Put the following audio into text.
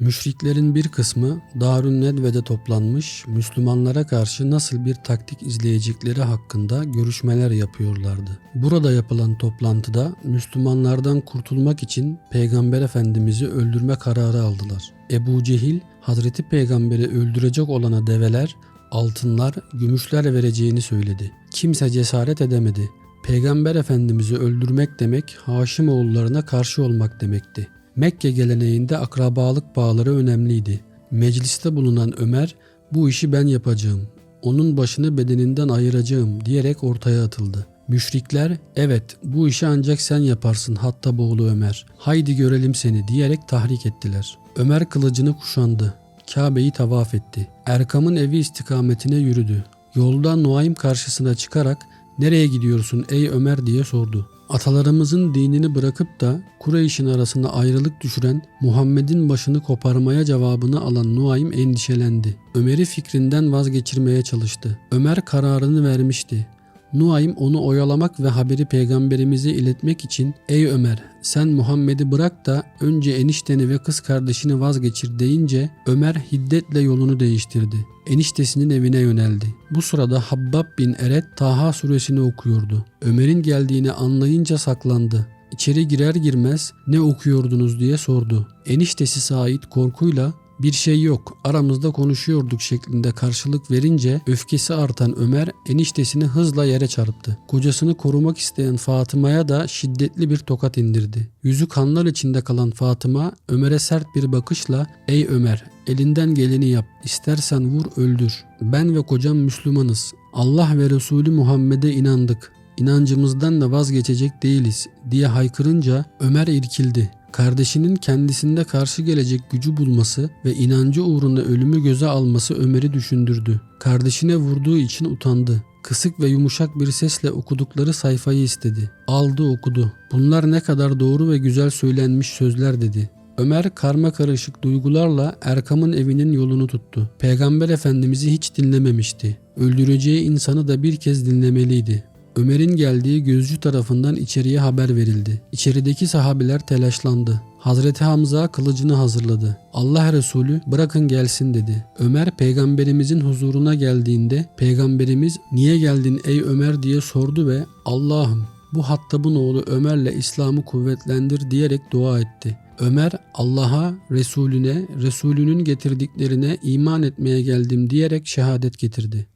Müşriklerin bir kısmı Darun Nedve'de toplanmış Müslümanlara karşı nasıl bir taktik izleyecekleri hakkında görüşmeler yapıyorlardı. Burada yapılan toplantıda Müslümanlardan kurtulmak için Peygamber Efendimiz'i öldürme kararı aldılar. Ebu Cehil, Hazreti Peygamber'i öldürecek olana develer, altınlar, gümüşler vereceğini söyledi. Kimse cesaret edemedi. Peygamber Efendimiz'i öldürmek demek Haşimoğullarına karşı olmak demekti. Mekke geleneğinde akrabalık bağları önemliydi. Mecliste bulunan Ömer, bu işi ben yapacağım, onun başını bedeninden ayıracağım diyerek ortaya atıldı. Müşrikler, evet bu işi ancak sen yaparsın hatta boğulu Ömer, haydi görelim seni diyerek tahrik ettiler. Ömer kılıcını kuşandı, Kabe'yi tavaf etti. Erkam'ın evi istikametine yürüdü. Yolda Nuaym karşısına çıkarak nereye gidiyorsun ey Ömer diye sordu. Atalarımızın dinini bırakıp da Kureyş'in arasına ayrılık düşüren Muhammed'in başını koparmaya cevabını alan Nuaym endişelendi. Ömer'i fikrinden vazgeçirmeye çalıştı. Ömer kararını vermişti. Nuaym onu oyalamak ve haberi peygamberimize iletmek için ''Ey Ömer sen Muhammed'i bırak da önce enişteni ve kız kardeşini vazgeçir'' deyince Ömer hiddetle yolunu değiştirdi. Eniştesinin evine yöneldi. Bu sırada Habbab bin Eret Taha suresini okuyordu. Ömer'in geldiğini anlayınca saklandı. İçeri girer girmez ne okuyordunuz diye sordu. Eniştesi Said korkuyla bir şey yok aramızda konuşuyorduk şeklinde karşılık verince öfkesi artan Ömer eniştesini hızla yere çarptı. Kocasını korumak isteyen Fatıma'ya da şiddetli bir tokat indirdi. Yüzü kanlar içinde kalan Fatıma Ömer'e sert bir bakışla ''Ey Ömer elinden geleni yap istersen vur öldür. Ben ve kocam Müslümanız. Allah ve Resulü Muhammed'e inandık. İnancımızdan da vazgeçecek değiliz diye haykırınca Ömer irkildi. Kardeşinin kendisinde karşı gelecek gücü bulması ve inancı uğruna ölümü göze alması Ömer'i düşündürdü. Kardeşine vurduğu için utandı. Kısık ve yumuşak bir sesle okudukları sayfayı istedi. Aldı okudu. Bunlar ne kadar doğru ve güzel söylenmiş sözler dedi. Ömer karma karışık duygularla Erkam'ın evinin yolunu tuttu. Peygamber Efendimiz'i hiç dinlememişti. Öldüreceği insanı da bir kez dinlemeliydi. Ömer'in geldiği gözcü tarafından içeriye haber verildi. İçerideki sahabiler telaşlandı. Hazreti Hamza kılıcını hazırladı. Allah Resulü bırakın gelsin dedi. Ömer peygamberimizin huzuruna geldiğinde peygamberimiz niye geldin ey Ömer diye sordu ve Allah'ım bu Hattab'ın oğlu Ömer'le İslam'ı kuvvetlendir diyerek dua etti. Ömer Allah'a, Resulüne, Resulünün getirdiklerine iman etmeye geldim diyerek şehadet getirdi.